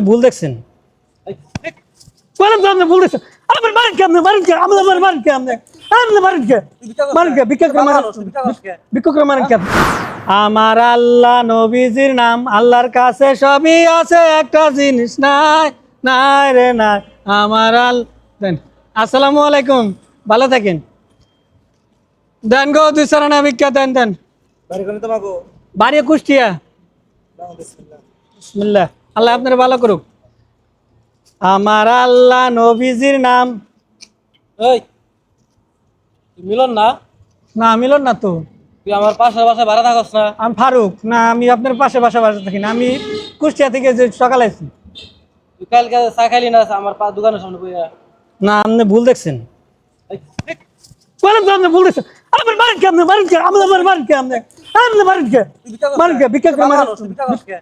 আপনি ভুল দেখছেন। বলেন তো আপনি ভুল দেখছেন। আপনি মারেন কে আপনি? মারেন কে? আমাদের মারেন মারেন কে আপনি? আপনি মারেন কে? মারেন কে? ভিক্ষা করে মারেন ভিক্ষা করে মারেন কে আমার আল্লাহ নবীজির নাম আল্লাহর কাছে সবই আছে একটা জিনিস নাই নাই রে নাই। আমার আল আসসালামু আলাইকুম ভালো থাকেন। দেন গো দুই সারানা ভিক্ষা দেন দেন। বাড়ি কুষ্টিয়া। বিসমিল্লাহ। আল্লাহ আপনার ভালো করুক। আমার আল্লাহ নবীজির নাম। তুই মিলন না? না মিলন না তো। তুই আমার পাশের বাসায় ভাড়া থাকস না? আমি ফারুক। না আমি আপনার পাশে বাসা বাসা থাকি না। আমি কুষ্টিয়া থেকে যে সকালে তুই কালকে চা খাইলি না আমার পা দোকানের সামনে বইয়া। না আপনি ভুল দেখছেন। এই, এই, বলেন তো আপনি ভুল দেখছেন। আপনি মারেন কে আপনি? মারেন কে? আমাদের মারেন মারেন কে আপনি? আপনি মারেন কে? মারেন কে? মারেন কে?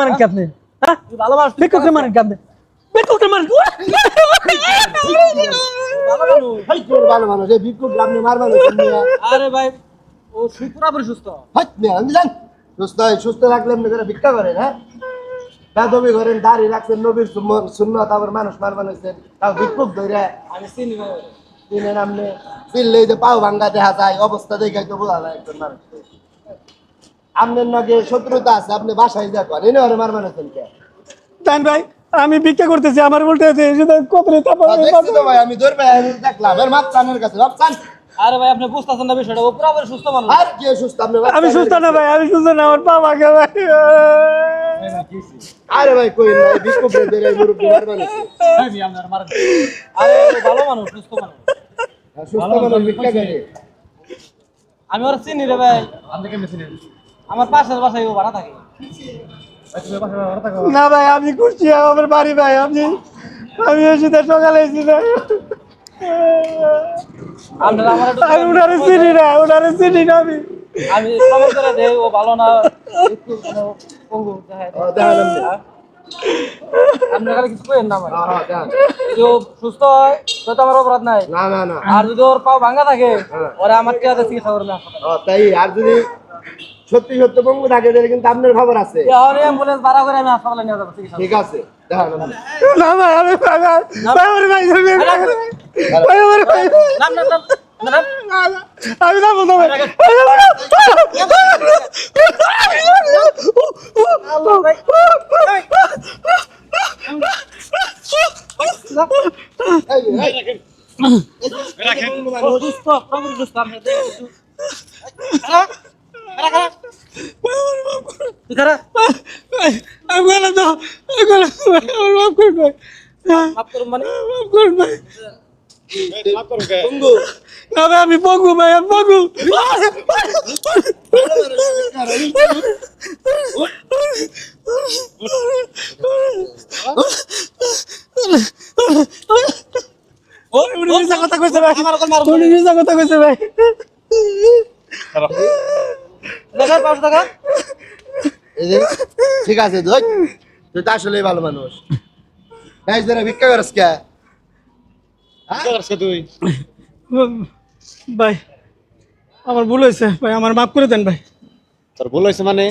মারেন কে আপনি? হ্যাঁ? মানুষ, মারেন মারেন। ভালো এই আপনি মারবেন আরে ভাই ও সু- সুস্থ। আমি জান। সুস্থ সুস্থ রাখলে এমনি করে ভিক্ষা করেন হ্যাঁ? বেদবি করেন দাড়ি রাখছেন নবীর শূন্য তারপর মানুষ মারবেন হয়েছেন তাও ভিক্ষুক ধরে আমি চিনি পাও ভাঙ্গা দেখা যায় অবস্থা দেখে তো বোঝা যায় একজন মানুষ আপনার নাকি শত্রুতা আছে আপনি বাসায় যা করেন এনে ওরে মারবেন কে? তাই ভাই আমি ভিক্ষা করতেছি আমার উল্টে কত আহ, দেখছি তো ভাই আমি ধরবে দেখলাম। এর মাপ চানের কাছে মাপ চান। আরে ভাই আপনি বুঝতেছেন না বিষয়টা ও পুরাপুরি সুস্থ মানুষ। আর কি সুস্থ? আপনি আমি সুস্থ না ভাই আমি সুস্থ না আমার পা ভাগে ভাই। আরে ভাই কই না মারবেন আরে ভালো মানুষ সুস্থ মানুষ। সুস্থ মানুষ ভিক্ষা করে। আমি ওরা চিনি রে ভাই। আমার পাশের বাসায় ভাড়া থাকে। না ভাই আমি খুশি আমার বাড়ি ভাই আমি আমি এসে তো সকালে এসেছি না আপনারা আমার একটু আমি ওনারে চিনি না ওনারে চিনি না আমি। আমি প্রমাণ করে দেই ও ভালো না একটু পঙ্গু দেখায় ও, দেখান আপনি। আপনারা কিছু করেন না আমার হ্যাঁ, হ্যাঁ, দেখান। যদি ও সুস্থ হয় তো তো আমার অপরাধ নাই। না না না। আর যদি ওর পাও ভাঙা থাকে ওরা আমার টিয়াতে চিকিৎসা করবে তাই আর যদি সত্যি সত্য বঙ্গু থাকে তাহলে কিন্তু আপনার খবর আছে অ্যাম্বুলেন্স ভাড়া করে আমি হাসপাতালে নিয়ে যাব ঠিক আছে দেখান আপনি। না ভাই আমি ভাই ভাই ভাই আমার ভাই ধরবে ভাই আমার ভাই নাম নাম নাম নাম আমি যাব না ভাই আমি যাব তুই খারা। আমি গেলাম তো আমার মাফ করুন ভাই মাফ করুন মানে? মাফ করুন ভাই আমি পঙ্গু ভাই আমি পঙ্গু কথা কইছে ভাই। কথা কইছে ভাই। দেখা পাঁচশো টাকা। এই যে, ঠিক আছে ধর। তুই তো আসলেই ভালো মানুষ। গাইস ধরে ভিক্ষা করস কে? তুই? ভাই আমার ভুল হয়েছে। ভাই আমার মাফ করে দেন ভাই। তোর ভুল হয়েছে মানে?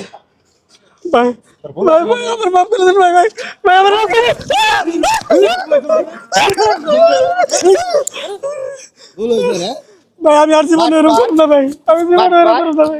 ভাই ভাই ভাই আমার মাফ করে দেন ভাই ভাই। ভাই আমার মাফ করে ভুল হয়েছে রে। ভাই আমি আর জীবনে এরকম না ভাই। আমি জীবনে এরকম না ভাই।